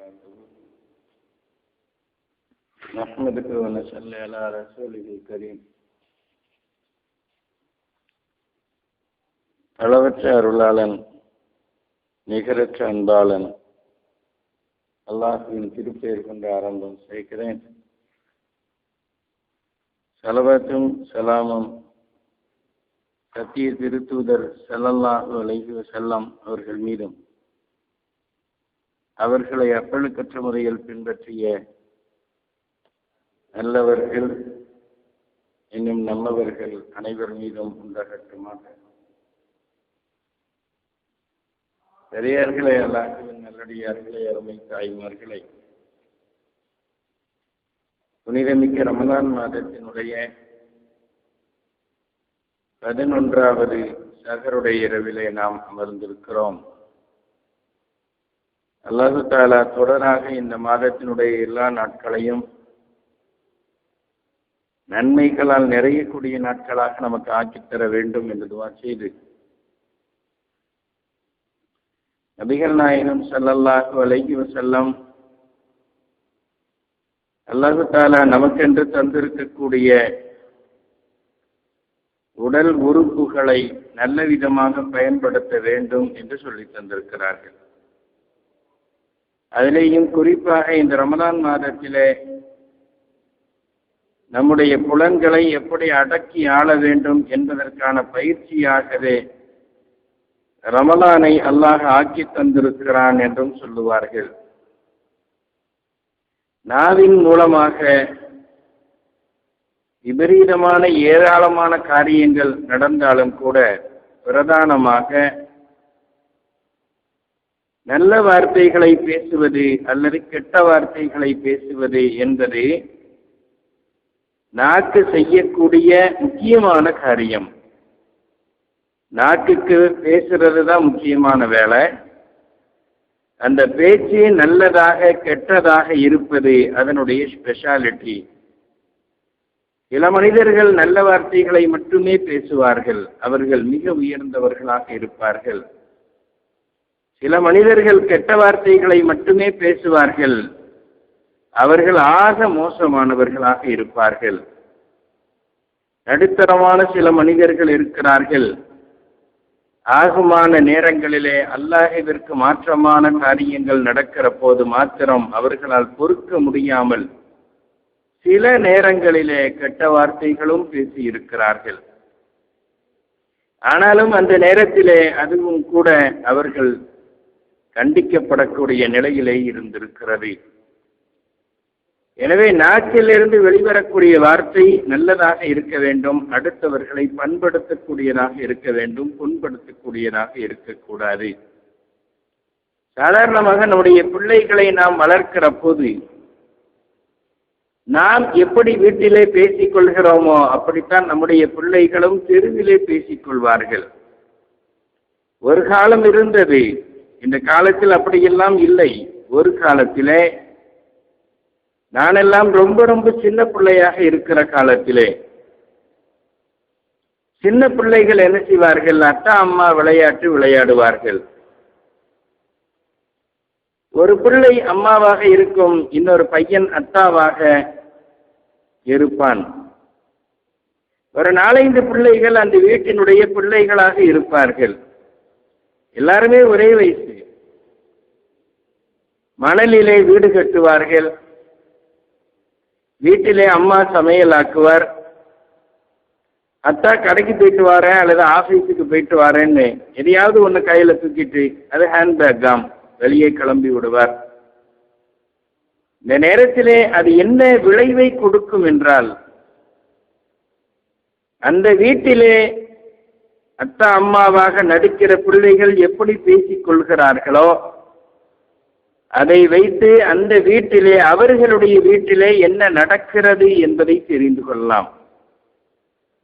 وبركاته نحمدك ونصلي على رسوله الكريم அளவற்ற அருளாளன் நிகரற்ற அன்பாளன் அல்லாஹுவின் திருப்பெயர் கொண்டு ஆரம்பம் செய்கிறேன் சலவத்தும் சலாமும் சத்திய திருத்தூதர் செல்லல்லாஹு அலைஹி செல்லம் அவர்கள் மீதும் அவர்களை அப்பழுக்கற்ற முறையில் பின்பற்றிய நல்லவர்கள் இன்னும் நல்லவர்கள் அனைவர் மீதும் உண்டாகட்டுமாக. பெரியார்களே அல்லாஹுவின் நல்லடியார்களே அருமை தாய்மார்களை. புனிதமிக்க ரமதான் மாதத்தினுடைய பதினொன்றாவது சகருடைய இரவிலே நாம் அமர்ந்திருக்கிறோம். அல்லாஹு தாலா தொடராக இந்த மாதத்தினுடைய எல்லா நாட்களையும் நன்மைகளால் நிறையக்கூடிய நாட்களாக நமக்கு ஆக்கித்தர வேண்டும் என்று துவா செய்து. நபிகள் நாயகம் சல்லல்லாஹு அலைஹி வசல்லம் அல்லாஹு தாலா நமக்கென்று தந்திருக்கக்கூடிய உடல் உறுப்புகளை நல்ல விதமாக பயன்படுத்த வேண்டும் என்று சொல்லி தந்திருக்கிறார்கள். அதிலேயும் குறிப்பாக இந்த ரமலான் மாதத்திலே நம்முடைய புலன்களை எப்படி அடக்கி ஆள வேண்டும் என்பதற்கான பயிற்சியாகவே ரமலானை அல்லாஹ் ஆக்கி தந்திருக்கிறான் என்றும் சொல்லுவார்கள். நாவின் மூலமாக விபரீதமான ஏராளமான காரியங்கள் நடந்தாலும் கூட பிரதானமாக நல்ல வார்த்தைகளை பேசுவது அல்லது கெட்ட வார்த்தைகளை பேசுவது என்பது நாக்கு செய்யக்கூடிய முக்கியமான காரியம். நாக்குக்கு பேசுறது தான் முக்கியமான வேலை. அந்த பேச்சு நல்லதாக கெட்டதாக இருப்பது அதனுடைய ஸ்பெஷாலிட்டி சில மனிதர்கள் நல்ல வார்த்தைகளை மட்டுமே பேசுவார்கள். அவர்கள் மிக உயர்ந்தவர்களாக இருப்பார்கள். சில மனிதர்கள் கெட்ட வார்த்தைகளை மட்டுமே பேசுவார்கள். அவர்கள் ஆக மோசமானவர்களாக இருப்பார்கள். நடுத்தரமான சில மனிதர்கள் இருக்கிறார்கள். ஆகுமான நேரங்களிலே அல்லாஹிற்கு மாற்றமான காரியங்கள் நடக்கிற போது மாத்திரம் அவர்களால் பொறுக்க முடியாமல் சில நேரங்களிலே கெட்ட வார்த்தைகளும் பேசி இருக்கிறார்கள் ஆனாலும் அந்த நேரத்திலே அதுவும் கூட அவர்கள் கண்டிக்கப்படக்கூடிய நிலையிலே இருந்திருக்கிறது. எனவே நாக்கிலிருந்து வெளிவரக்கூடிய வார்த்தை நல்லதாக இருக்க வேண்டும் அடுத்தவர்களை பண்படுத்தக்கூடியதாக இருக்க வேண்டும் புண்படுத்தக்கூடியதாக இருக்கக்கூடாது. சாதாரணமாக நம்முடைய பிள்ளைகளை நாம் வளர்க்கிற போது நாம் எப்படி வீட்டிலே பேசிக் கொள்கிறோமோ அப்படித்தான் நம்முடைய பிள்ளைகளும் தெருவிலே பேசிக் கொள்வார்கள். ஒரு காலம் இருந்தது இந்த காலத்தில் அப்படியெல்லாம் இல்லை. ஒரு காலத்திலே நானெல்லாம் ரொம்ப ரொம்ப சின்ன பிள்ளையாக இருக்கிற காலத்திலே. சின்ன பிள்ளைகள் என்ன செய்வார்கள்? அத்தா அம்மா விளையாட்டு விளையாடுவார்கள். ஒரு பிள்ளை அம்மாவாக இருக்கும் இன்னொரு பையன் அத்தாவாக இருப்பான். ஒரு நாலைந்து பிள்ளைகள் அந்த வீட்டினுடைய பிள்ளைகளாக இருப்பார்கள். எல்லாருமே ஒரே வயசு. மணலிலே வீடு கட்டுவார்கள். வீட்டிலே அம்மா சமையல் ஆக்குவார் அத்தா கடைக்கு போயிட்டு வரேன் அல்லது ஆஃபீஸுக்கு போயிட்டு வரேன்னு எதையாவது ஒன்று கையில் தூக்கிட்டு அது ஹேண்ட்பேக் தான் வெளியே கிளம்பி விடுவார். இந்த நேரத்திலே அது என்ன விளைவை கொடுக்கும் என்றால் அந்த வீட்டிலே அத்தா அம்மாவாக நடிக்கிற பிள்ளைகள் எப்படி பேசிக் கொள்கிறார்களோ அதை வைத்து அந்த வீட்டிலே அவர்களுடைய வீட்டிலே என்ன நடக்கிறது என்பதை தெரிந்து கொள்ளலாம்.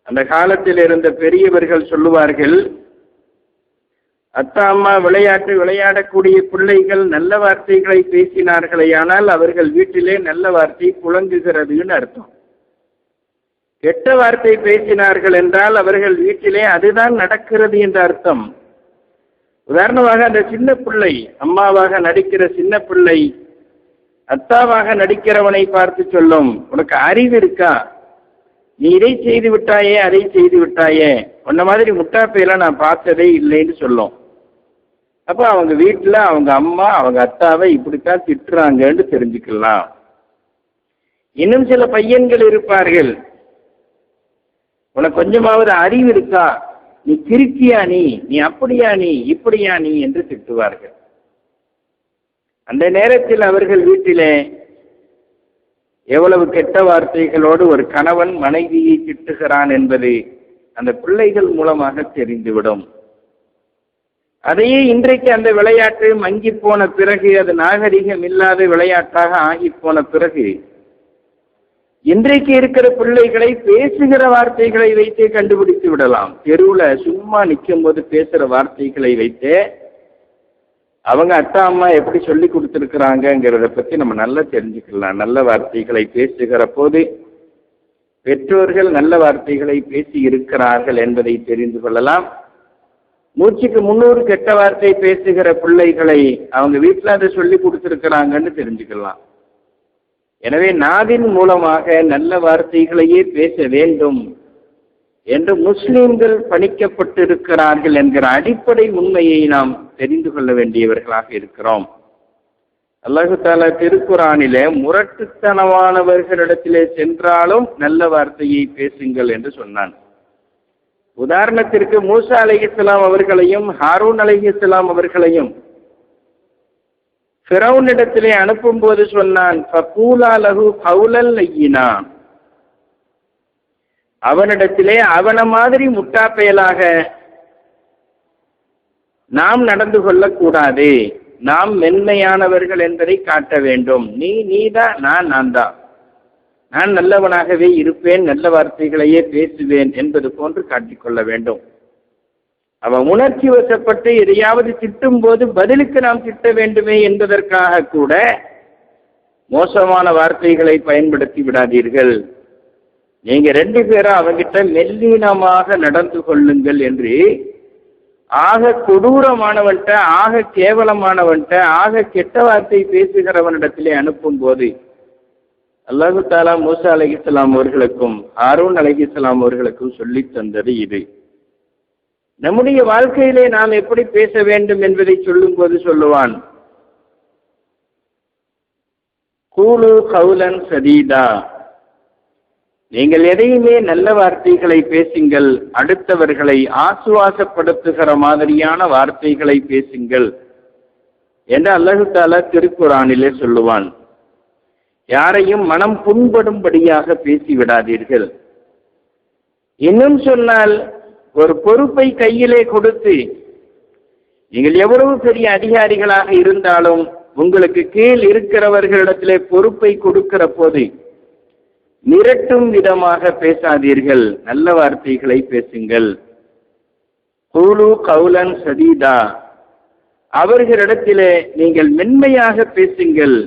அந்த காலத்தில் இருந்த பெரியவர்கள் சொல்லுவார்கள் அத்தா அம்மா விளையாட்டு விளையாடக்கூடிய பிள்ளைகள் நல்ல வார்த்தைகளை பேசினார்களே ஆனால் அவர்கள் வீட்டிலே நல்ல வார்த்தை புழங்குகிறதுன்னு அர்த்தம். கெட்ட வார்த்தை பேசினார்கள் என்றால் அவர்கள் வீட்டிலே அதுதான் நடக்கிறது என்ற அர்த்தம். உதாரணமாக அந்த சின்ன பிள்ளை அம்மாவாக நடிக்கிற சின்ன பிள்ளை அத்தாவாக நடிக்கிறவனை பார்த்து சொல்லும் உனக்கு அறிவு இருக்கா? நீ இதை செய்து விட்டாயே அதை செய்து விட்டாயே? உன்ன மாதிரி முட்டாப்பையெல்லாம் நான் பார்த்ததே இல்லைன்னு சொல்லும். அப்போ அவங்க வீட்டில் அவங்க அம்மா அவங்க அத்தாவை இப்படித்தான் திட்டுறாங்கன்னு தெரிஞ்சுக்கலாம். இன்னும் சில பையன்கள் இருப்பார்கள். உனக்கு கொஞ்சமாவது அறிவு இருக்கா? நீ கிறுக்கியா நீ? நீ அப்படியா நீ? இப்படியா நீ? என்று திட்டுவார்கள். அந்த நேரத்தில் அவர்கள் வீட்டிலே எவ்வளவு கெட்ட வார்த்தைகளோடு ஒரு கணவன் மனைவியை திட்டுகிறான் என்பது அந்த பிள்ளைகள் மூலமாக தெரிந்துவிடும். அதையே இன்றைக்கு அந்த விளையாட்டு மங்கி போன பிறகு அது நாகரிகம் இல்லாத விளையாட்டாக ஆகி போன பிறகு இன்றைக்கு இருக்கிற பிள்ளைகளை பேசுகிற வார்த்தைகளை வைத்தே கண்டுபிடித்து விடலாம். தெருவில் சும்மா நிற்கும் போது பேசுகிற வார்த்தைகளை வைத்தே அவங்க அத்தா அம்மா எப்படி சொல்லி கொடுத்துருக்குறாங்கங்கிறத பற்றி நம்ம நல்லா தெரிஞ்சுக்கலாம். நல்ல வார்த்தைகளை பேசுகிற போது பெற்றோர்கள் நல்ல வார்த்தைகளை பேசி இருக்கிறார்கள் என்பதை தெரிந்து கொள்ளலாம். மூச்சுக்கு முன்னூறு கெட்ட வார்த்தை பேசுகிற பிள்ளைகளை அவங்க வீட்டில் அதை சொல்லி கொடுத்துருக்குறாங்கன்னு தெரிஞ்சுக்கலாம். எனவே நாவின் மூலமாக நல்ல வார்த்தைகளையே பேச வேண்டும் என்று முஸ்லிம்கள் பணிக்கப்பட்டிருக்கிறார்கள் என்கிற அடிப்படை உண்மையை நாம் தெரிந்து கொள்ள வேண்டியவர்களாக இருக்கிறோம். அல்லாஹு தாலா திருக்குறானிலே முரட்டுத்தனமானவர்களிடத்திலே சென்றாலும் நல்ல வார்த்தையை பேசுங்கள் என்று சொன்னான். உதாரணத்திற்கு மூசா அலைஹிஸ்லாம் அவர்களையும் ஹாரூன் அலைஹிஸ்லாம் அவர்களையும் ஃபிரௌனிடத்திலே அனுப்பும்போது சொன்னான் அவனிடத்திலே அவன மாதிரி முட்டா நாம் நடந்து கொள்ளக்கூடாது நாம் மென்மையானவர்கள் என்பதை காட்ட வேண்டும். நீ நீதான் நான் நான் தான் நான் நல்லவனாகவே இருப்பேன் நல்ல வார்த்தைகளையே பேசுவேன் என்பது போன்று காட்டிக்கொள்ள வேண்டும். அவன் உணர்ச்சி வசப்பட்டு எதையாவது திட்டும் போது பதிலுக்கு நாம் திட்ட வேண்டுமே என்பதற்காக கூட மோசமான வார்த்தைகளை பயன்படுத்தி விடாதீர்கள். நீங்க ரெண்டு பேரும் அவங்கிட்ட மெல்லீனமாக நடந்து கொள்ளுங்கள் என்று ஆக கொடூரமானவன்ட்ட ஆக கேவலமானவன்ட்ட ஆக கெட்ட வார்த்தை பேசுகிறவனிடத்திலே அனுப்பும் போது அல்லாஹு தாலா மூசா அலஹிஸ்லாம் அவர்களுக்கும் ஹாரூன் அலஹிஸ்லாம் அவர்களுக்கும் சொல்லி தந்தது இது. நம்முடைய வாழ்க்கையிலே நாம் எப்படி பேச வேண்டும் என்பதை சொல்லும்போது சொல்லுவான். கூலு கவுலன் சதீதா. நீங்கள் எதையுமே நல்ல வார்த்தைகளை பேசுங்கள் அடுத்தவர்களை ஆசுவாசப்படுத்துகிற மாதிரியான வார்த்தைகளை பேசுங்கள் என்று அல்லாஹு தாலா திருக்குறானிலே சொல்லுவான். யாரையும் மனம் புண்படும்படியாக பேசிவிடாதீர்கள். இன்னும் சொன்னால் ஒரு பொறுப்பை கையிலே கொடுத்து நீங்கள் எவ்வளவு பெரிய அதிகாரிகளாக இருந்தாலும் உங்களுக்கு கீழ் இருக்கிறவர்களிடத்திலே பொறுப்பை கொடுக்கிற போது மிரட்டும் விதமாக பேசாதீர்கள். நல்ல வார்த்தைகளை பேசுங்கள். கூலு கவுலன் சதீதா அவர்களிடத்திலே நீங்கள் மென்மையாக பேசுங்கள்.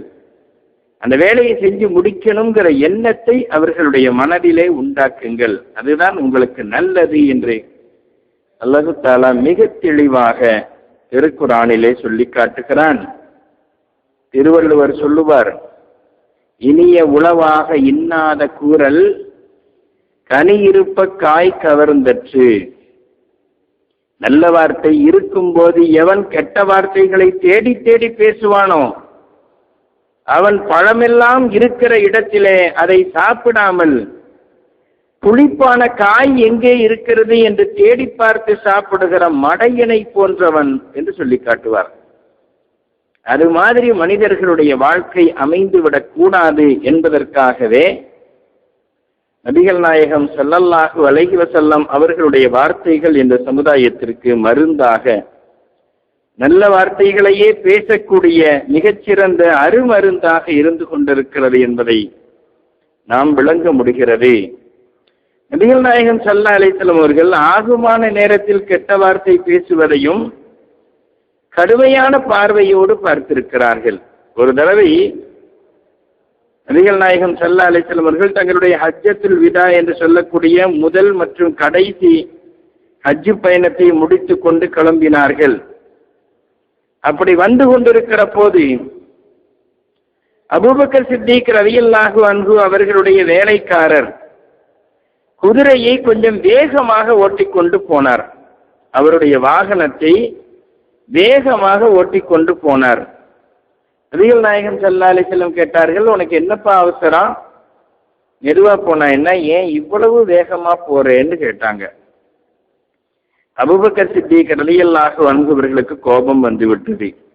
அந்த வேலையை செஞ்சு முடிக்கணுங்கிற எண்ணத்தை அவர்களுடைய மனதிலே உண்டாக்குங்கள். அதுதான் உங்களுக்கு நல்லது என்று அல்லாஹு தாலா மிக தெளிவாக திருக்குறானிலே சொல்லி காட்டுகிறான். திருவள்ளுவர் சொல்லுவார் இனிய உளவாக இன்னாத கூறல் கனி இருப்ப காய் கவர்ந்தற்று. நல்ல வார்த்தை இருக்கும் போது எவன் கெட்ட வார்த்தைகளை தேடி தேடி பேசுவானோ அவன் பழமெல்லாம் இருக்கிற இடத்திலே அதை சாப்பிடாமல் புளிப்பான காய் எங்கே இருக்கிறது என்று தேடி பார்த்து சாப்பிடுகிற மடையனை போன்றவன் என்று சொல்லி காட்டுவார். அது மாதிரி மனிதர்களுடைய வாழ்க்கை அமைந்துவிடக் கூடாது என்பதற்காகவே நபிகள் நாயகம் செல்லல்லாஹு அலைஹி அவர்களுடைய வார்த்தைகள் இந்த சமுதாயத்திற்கு மருந்தாக நல்ல வார்த்தைகளையே பேசக்கூடிய மிகச்சிறந்த அருமருந்தாக இருந்து கொண்டிருக்கிறது என்பதை நாம் விளங்க முடிகிறது. நபிகள் நாயகம் சல்லா அலைத்தலம் அவர்கள் ஆகுமான நேரத்தில் கெட்ட வார்த்தை பேசுவதையும் கடுமையான பார்வையோடு பார்த்திருக்கிறார்கள். ஒரு தடவை நபிகள் நாயகம் சல்லா அலிஸ்லம் அவர்கள் தங்களுடைய ஹஜ்ஜத்துல் விதா என்று சொல்லக்கூடிய முதல் மற்றும் கடைசி ஹஜ்ஜு பயணத்தை முடித்து கொண்டு கிளம்பினார்கள். அப்படி வந்து கொண்டிருக்கிற போது அபூபக்கர் சித்திக் ரவியல்லாஹு அன்பு அவர்களுடைய வேலைக்காரர் குதிரையை கொஞ்சம் வேகமாக ஓட்டிக்கொண்டு போனார். அவருடைய வாகனத்தை வேகமாக ஓட்டிக்கொண்டு போனார். நபிகள் நாயகம் ஸல்லல்லாஹு அலைஹி கேட்டார்கள் உனக்கு என்னப்பா அவசரம்? மெதுவா போனா என்ன? ஏன் இவ்வளவு வேகமா போறேன்னு கேட்டாங்க. அபுபக்கர் சித்திக் கடலியல்லாக வணங்குபவர்களுக்கு கோபம் வந்துவிட்டது.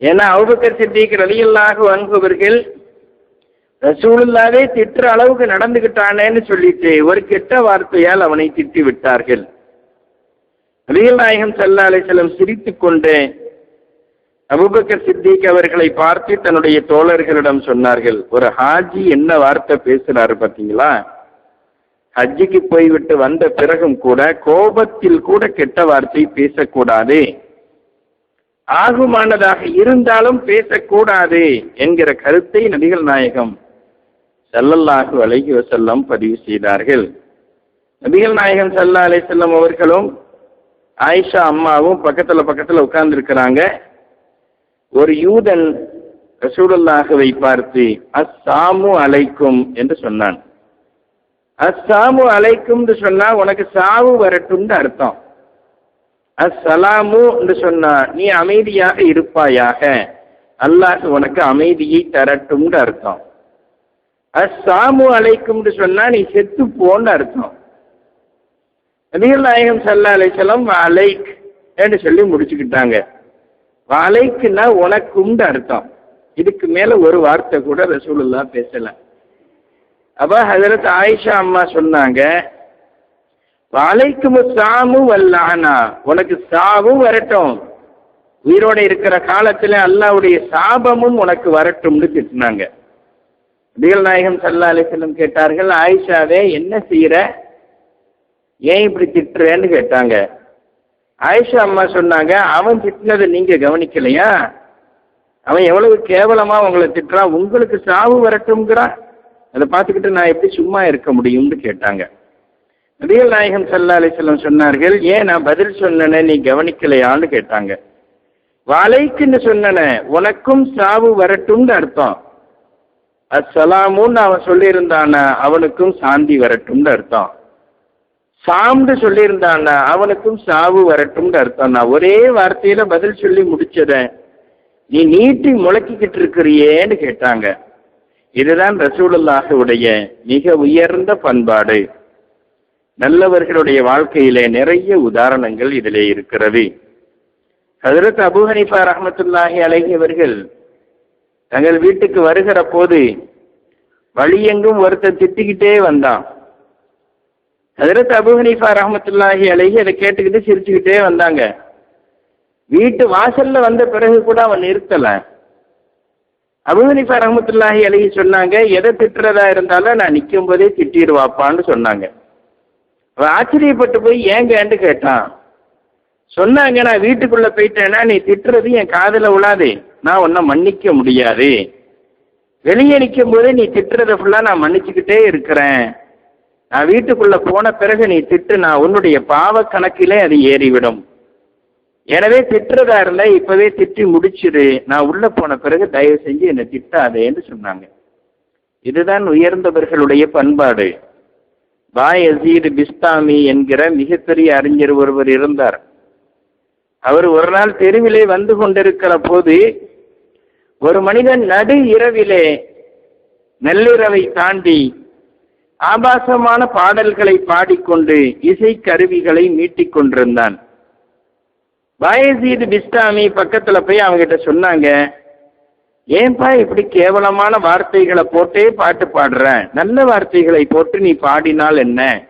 ஏன்னா அபூபக்கர் சித்திக்கு ரலியல்லாக வணங்குபவர்கள் ரசூலுல்லாவே திட்டுற அளவுக்கு நடந்துகிட்டானேன்னு சொல்லிட்டு ஒரு கெட்ட வார்த்தையால் அவனை திட்டி விட்டார்கள். நபிகள் நாயகம் ஸல்லல்லாஹு அலைஹி சிரித்து கொண்டு அபூபக்கர் சித்திக் அவர்களை பார்த்து தன்னுடைய தோழர்களிடம் சொன்னார்கள் ஒரு ஹாஜி என்ன வார்த்தை பேசுறாரு பார்த்தீங்களா? ஹஜ்ஜிக்கு போய்விட்டு வந்த பிறகும் கூட கோபத்தில் கூட கெட்ட வார்த்தை பேசக்கூடாது. ஆகுமானதாக இருந்தாலும் பேசக்கூடாது என்கிற கருத்தை நபிகள் நாயகம் செல்லல்லாஹு அலைஹி செல்லம் பதிவு செய்தார்கள். நபிகள் நாயகம் சல்லா அலை செல்லம் அவர்களும் ஆயிஷா அம்மாவும் பக்கத்துல பக்கத்துல உட்கார்ந்துருக்கிறாங்க. ஒரு யூதன் ரசூடல்லாகவை பார்த்து அஸ்ஸாமு அலைக்கும் என்று சொன்னான். அஸ்ஸாமு அலைக்கும் சொன்னா உனக்கு சாவு வரட்டும்னு அர்த்தம். அஸ்ஸலாமு என்று சொன்னா நீ அமைதியாக இருப்பாயாக. அல்லாஹ் உனக்கு அமைதியை தரட்டும்னு அர்த்தம். அஸ்ஸாமு அழைக்கும்னு சொன்னா நீ செத்து போன்னு அர்த்தம். நபிகள் நாயகம் சல்லா அலைச்சலம் அலைக் என்று சொல்லி முடிச்சுக்கிட்டாங்க. அலைக்குன்னா உனக்கும்னு அர்த்தம். இதுக்கு மேல ஒரு வார்த்தை கூட ரசூலுல்லா பேசல. அப்ப ஹசரத் ஆயிஷா அம்மா சொன்னாங்க வாழைக்கும் சாமு வல்லானா உனக்கு சாவும் வரட்டும். உயிரோட இருக்கிற காலத்துல அல்லாவுடைய சாபமும் உனக்கு வரட்டும்னு திட்டினாங்க. நபிகள் நாயகம் சல்லா அலிசல்லம் கேட்டார்கள் ஆயிஷாவே என்ன செய்யற ஏன் இப்படி திட்டுறேன்னு கேட்டாங்க. ஆயிஷா அம்மா சொன்னாங்க அவன் திட்டினதை நீங்க கவனிக்கலையா? அவன் எவ்வளவு கேவலமா உங்களை திட்டுறான் உங்களுக்கு சாவு வரட்டும்ங்கிறான் அதை பார்த்துக்கிட்டு நான் எப்படி சும்மா இருக்க முடியும்னு கேட்டாங்க. நபிகள் நாயகம் சல்லா அலிசல்லம் சொன்னார்கள் ஏன் நான் பதில் சொன்னேனே நீ கவனிக்கலையான்னு கேட்டாங்க. வாழைக்குன்னு சொன்னன உனக்கும் சாவு வரட்டும்னு அர்த்தம். அஸ்ஸலாமுன்னு அவன் சொல்லியிருந்தானா அவனுக்கும் சாந்தி வரட்டும்னு அர்த்தம். சாம்னு சொல்லியிருந்தான அவனுக்கும் சாவு வரட்டும்னு அர்த்தம். நான் ஒரே வார்த்தையில பதில் சொல்லி முடிச்சத நீ நீட்டி முழக்கிக்கிட்டு இருக்கிறியேன்னு கேட்டாங்க. இதுதான் ரசூலுல்லாஹுடைய மிக உயர்ந்த பண்பாடு. நல்லவர்களுடைய வாழ்க்கையிலே நிறைய உதாரணங்கள் இதிலே இருக்கிறது. ஹதரத் அபு ஹனிஃபா ரஹமத்துல்லாஹி அழகியவர்கள் அவர்கள் தங்கள் வீட்டுக்கு வருகிற போது வழியெங்கும் ஒருத்தர் திட்டிக்கிட்டே வந்தான். ஹதரத் அபு ரஹமத்துல்லாஹி அழகி அதை கேட்டுக்கிட்டு சிரிச்சுக்கிட்டே வந்தாங்க. வீட்டு வாசல்ல வந்த பிறகு கூட அவன் நிறுத்தல. அபு ஹனிஃபா ரஹமத்துல்லாஹி அழகி சொன்னாங்க எதை திட்டுறதா இருந்தாலும் நான் நிற்கும் போதே திட்டிடுவாப்பான்னு சொன்னாங்க. அவன் ஆச்சரியப்பட்டு போய் ஏங்கன்னு கேட்டான். சொன்னாங்க நான் வீட்டுக்குள்ள போயிட்டேன்னா நீ திட்டுறது என் காதில் விழாது நான் உன்னை மன்னிக்க முடியாது. வெளியே நிற்கும் போதே நீ திட்டுறத ஃபுல்லா நான் மன்னிச்சுக்கிட்டே இருக்கிறேன். நான் வீட்டுக்குள்ள போன பிறகு நீ திட்டு நான் உன்னுடைய பாவ கணக்கிலே அது ஏறிவிடும். எனவே திட்டுறதா இருந்தா இப்பவே திட்டி முடிச்சிரு. நான் உள்ள போன பிறகு தயவு செஞ்சு என்னை திட்டாதேன்னு சொன்னாங்க. இதுதான் உயர்ந்தவர்களுடைய பண்பாடு. பாய் அசீர் பிஸ்தாமி என்கிற மிகப்பெரிய அறிஞர் ஒருவர் இருந்தார். அவர் ஒரு நாள் தெருவிலே வந்து கொண்டிருக்கிற போது ஒரு மனிதன் நடு இரவிலே நள்ளிரவை தாண்டி ஆபாசமான பாடல்களை பாடிக்கொண்டு இசை கருவிகளை மீட்டிக் கொண்டிருந்தான். பாயசீது பிஸ்டாமி பக்கத்துல போய் அவங்கிட்ட சொன்னாங்க ஏன்பா இப்படி கேவலமான வார்த்தைகளை போட்டே பாட்டு பாடுற? நல்ல வார்த்தைகளை போட்டு நீ பாடினால் என்ன?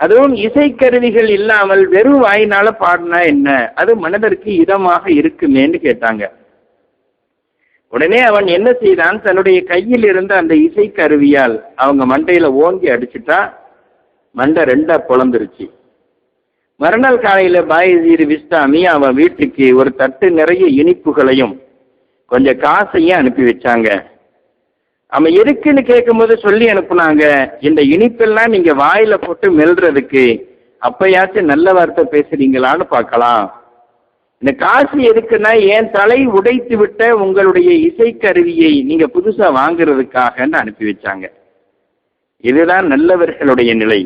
அதுவும் இசைக்கருவிகள் இல்லாமல் வெறும் வாயினால பாடினா என்ன? அது மனதிற்கு இதமாக இருக்குமேன்னு கேட்டாங்க. உடனே அவன் என்ன செய்தான்? தன்னுடைய கையில் இருந்த அந்த இசைக்கருவியால் அவங்க மண்டையில ஓங்கி அடிச்சுட்டா மண்டை ரெண்டா பொழந்துருச்சு. மறுநாள் காலையில பாயசீர் விஸ்தாமி அவன் வீட்டுக்கு ஒரு தட்டு நிறைய இனிப்புகளையும் கொஞ்சம் காசையும் அனுப்பி வச்சாங்க. அவன் எதுக்குன்னு கேட்கும்போது சொல்லி அனுப்புனாங்க. இந்த இனிப்பெல்லாம் நீங்க வாயில போட்டு மெல்றதுக்கு அப்பயாச்சும் நல்ல வார்த்தை பேசுறீங்களான்னு பார்க்கலாம். இந்த காசு எதுக்குன்னா என் தலை உடைத்து விட்ட உங்களுடைய இசைக்கருவியை நீங்க புதுசா வாங்குறதுக்காகன்னு அனுப்பி வச்சாங்க. இதுதான் நல்லவர்களுடைய நிலை.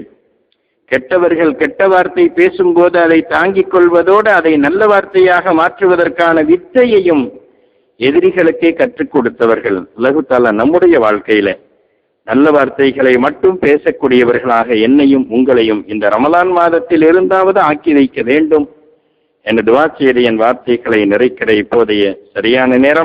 கெட்டவர்கள் கெட்ட வார்த்தை பேசும்போது அதை தாங்கிக் கொள்வதோடு அதை நல்ல வார்த்தையாக மாற்றுவதற்கான வித்தையையும் எதிரிகளுக்கே கற்றுக் கொடுத்தவர்கள். உலகுத்தால நம்முடைய வாழ்க்கையில நல்ல வார்த்தைகளை மட்டும் பேசக்கூடியவர்களாக என்னையும் உங்களையும் இந்த ரமலான் மாதத்தில் இருந்தாவது ஆக்கி வைக்க வேண்டும் என்ற துவா வார்த்தைகளை நிறைக்கிற இப்போதைய சரியான நேரம்.